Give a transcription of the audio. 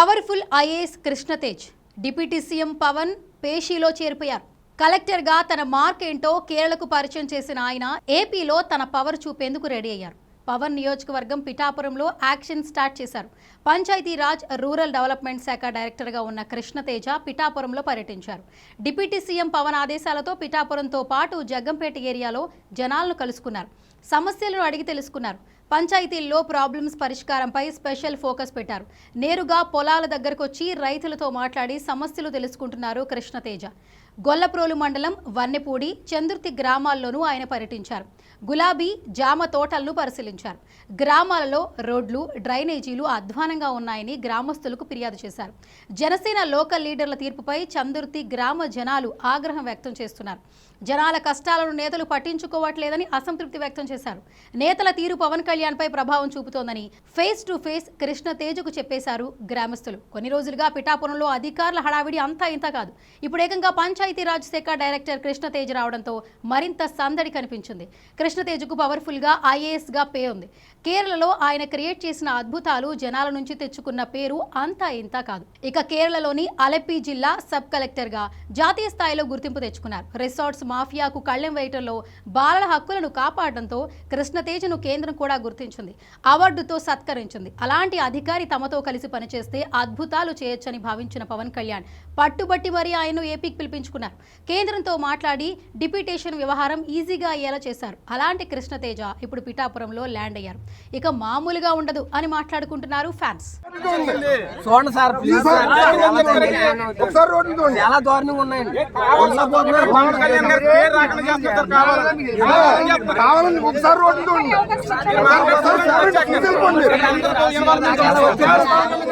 Powerful IAS Krishna Tej deputy CM Pawan పేషీలో చేరిపోయారు. కలెక్టర్గా తన మార్క్ ఏంటో కేరళకు పరిచయం చేసిన ఆయన ఏపీలో తన పవర్ చూపేందుకు రెడీ అయ్యారు. పవన్ నియోజకవర్గం పిఠాపురంలో యాక్షన్ స్టార్ట్ చేశారు. పంచాయతీరాజ్ రూరల్ డెవలప్మెంట్ శాఖ డైరెక్టర్గా ఉన్న కృష్ణతేజ పిఠాపురంలో పర్యటించారు. డిప్యూటీ సీఎం పవన్ ఆదేశాలతో పిఠాపురంతో పాటు జగ్గంపేట ఏరియాలో జనాలను కలుసుకున్నారు. సమస్యలను అడిగి తెలుసుకున్నారు. పంచాయతీల్లో ప్రాబ్లమ్స్ పరిష్కారంపై స్పెషల్ ఫోకస్ పెట్టారు. నేరుగా పొలాల దగ్గరకు వచ్చి రైతులతో మాట్లాడి సమస్యలు తెలుసుకుంటున్నారు కృష్ణతేజ. గొల్లప్రోలు మండలం వన్నెపూడి చందుర్తి గ్రామాల్లోనూ ఆయన పర్యటించారు. గులాబీ జామ తోటలను పరిశీలించారు. గ్రామాలలో రోడ్లు డ్రైనేజీలు అధ్వానంగా ఉన్నాయని గ్రామస్తులకు ఫిర్యాదు చేశారు. జనసేన లోకల్ లీడర్ల తీర్పుపై చందుర్తి గ్రామ జనాలు ఆగ్రహం వ్యక్తం చేస్తున్నారు. జనాల కష్టాలను నేతలు పట్టించుకోవట్లేదని అసంతృప్తి వ్యక్తం చేశారు. నేతల తీరు పవన్ కళ్యాణ్ పై ప్రభావం చూపుతోందని ఫేస్ టు ఫేస్ కృష్ణ తేజకు చెప్పేశారు గ్రామస్తులు. కొన్ని రోజులుగా పిఠాపురంలో అధికారుల హడావిడి అంతా ఇంత కాదు. ఇప్పుడు ఏకంగా పంచాయతీరాజ్ శాఖ డైరెక్టర్ కృష్ణ తేజ్ రావడంతో మరింత సందడి కనిపించింది. కృష్ణ తేజకు పవర్ఫుల్గా గా పే ఉంది. కేరళలో ఆయన క్రియేట్ చేసిన అద్భుతాలు జనాల నుంచి తెచ్చుకున్న పేరు అంతా ఇంత కాదు. ఇక కేరళలోని అలెప్పి జిల్లా సబ్ కలెక్టర్గా జాతీయ స్థాయిలో గుర్తింపు తెచ్చుకున్నారు. రిసార్ట్స్ మాఫియాకు కళ్ళెం వేయటంలో బాలల హక్కులను కాపాడడంతో కృష్ణతేజను కేంద్రం కూడా గుర్తించింది అవార్డుతో సత్కరించింది అలాంటి అధికారి తమతో కలిసి పనిచేస్తే అద్భుతాలు చేయొచ్చని భావించిన పవన్ కళ్యాణ్ పట్టుబట్టి మరీ ఆయన్ను ఏపీకి పిలిపించుకున్నారు కేంద్రంతో మాట్లాడి డిప్యూటేషన్ వ్యవహారం ఈజీగా అయ్యేలా చేశారు అలాంటి కృష్ణతేజ ఇప్పుడు పిఠాపురంలో ల్యాండ్ అయ్యారు ఇక మామూలుగా ఉండదు అని మాట్లాడుకుంటున్నారు ఫ్యాన్స్ చాలా దారుణంగా- ఉన్నాయండి కావాలని ఒకసారి రోడ్డు చూడండి ఒకసారి చూడండి, తీసుకెళ్ళిపోండి.